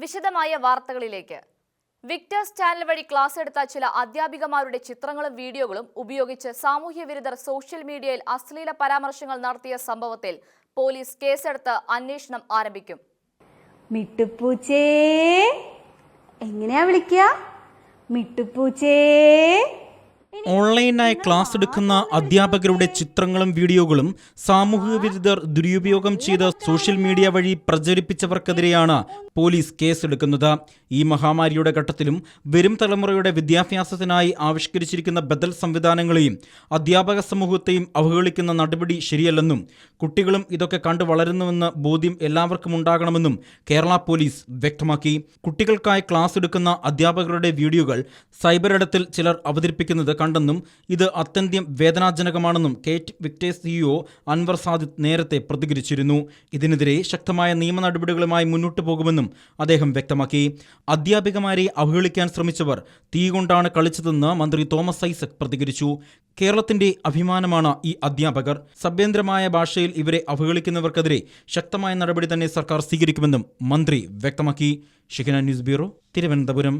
വിശദമായ വാർത്തകളിലേക്ക്. Victers channel വഴി ക്ലാസ് എടുത്ത ചില അധ്യാപികമാരുടെ ചിത്രങ്ങളും വീഡിയോകളും ഉപയോഗിച്ച് സാമൂഹ്യ വിരുദ്ധർ സോഷ്യൽ മീഡിയയിൽ അശ്ലീല പരാമർശങ്ങൾ നടത്തിയ സംഭവത്തിൽ പോലീസ് കേസെടുത്ത് അന്വേഷണം ആരംഭിക്കും. മിട്ടുപ്പൂച്ചേ. എങ്ങനെയാ വിളിക്കുക? മിട്ടുപ്പൂച്ചേ. ഓൺലൈനായി ക്ലാസ് എടുക്കുന്ന അധ്യാപകരുടെ ചിത്രങ്ങളും വീഡിയോകളും സാമൂഹിക വിരുദ്ധർ ദുരുപയോഗം ചെയ്ത് സോഷ്യൽ മീഡിയ വഴി പ്രചരിപ്പിച്ചവർക്കെതിരെയാണ് പോലീസ് കേസെടുക്കുന്നത്. ഈ മഹാമാരിയുടെ ഘട്ടത്തിലും വരും തലമുറയുടെ വിദ്യാഭ്യാസത്തിനായി ആവിഷ്കരിച്ചിരിക്കുന്ന ബദൽ സംവിധാനങ്ങളെയും അധ്യാപക സമൂഹത്തെയും അവഹേളിക്കുന്ന നടപടി ശരിയല്ലെന്നും കുട്ടികളും ഇതൊക്കെ കണ്ടു വളരുന്നുവെന്ന ബോധ്യം എല്ലാവർക്കും ഉണ്ടാകണമെന്നും കേരള പോലീസ് വ്യക്തമാക്കി. കുട്ടികൾക്കായി ക്ലാസ് എടുക്കുന്ന അധ്യാപകരുടെ വീഡിയോകൾ സൈബർ ഇടത്തിൽ ചിലർ അവതരിപ്പിക്കുന്നത് കണ്ടെന്നും ഇത് അത്യന്തം വേദനാജനകമാണെന്നും KITE Victers CEO Anwar Sadath നേരത്തെ പ്രതികരിച്ചിരുന്നു. ഇതിനെതിരെ ശക്തമായ നിയമ നടപടികളുമായി മുന്നോട്ടു പോകുമെന്നും അദ്ദേഹം വ്യക്തമാക്കി. അധ്യാപികമാരെ അവഹേളിക്കാൻ ശ്രമിച്ചവർ തീ കൊണ്ടാണ് കളിച്ചതെന്ന് മന്ത്രി തോമസ് ഐസക് പ്രതികരിച്ചു. കേരളത്തിന്റെ അഭിമാനമാണ് ഈ അധ്യാപകർ. സഭ്യന്തരമായ ഭാഷയിൽ ഇവരെ അവഹേളിക്കുന്നവർക്കെതിരെ ശക്തമായ നടപടി തന്നെ സർക്കാർ സ്വീകരിക്കുമെന്നും മന്ത്രി വ്യക്തമാക്കി. Shikhana news bureau Thiruvananthapuram.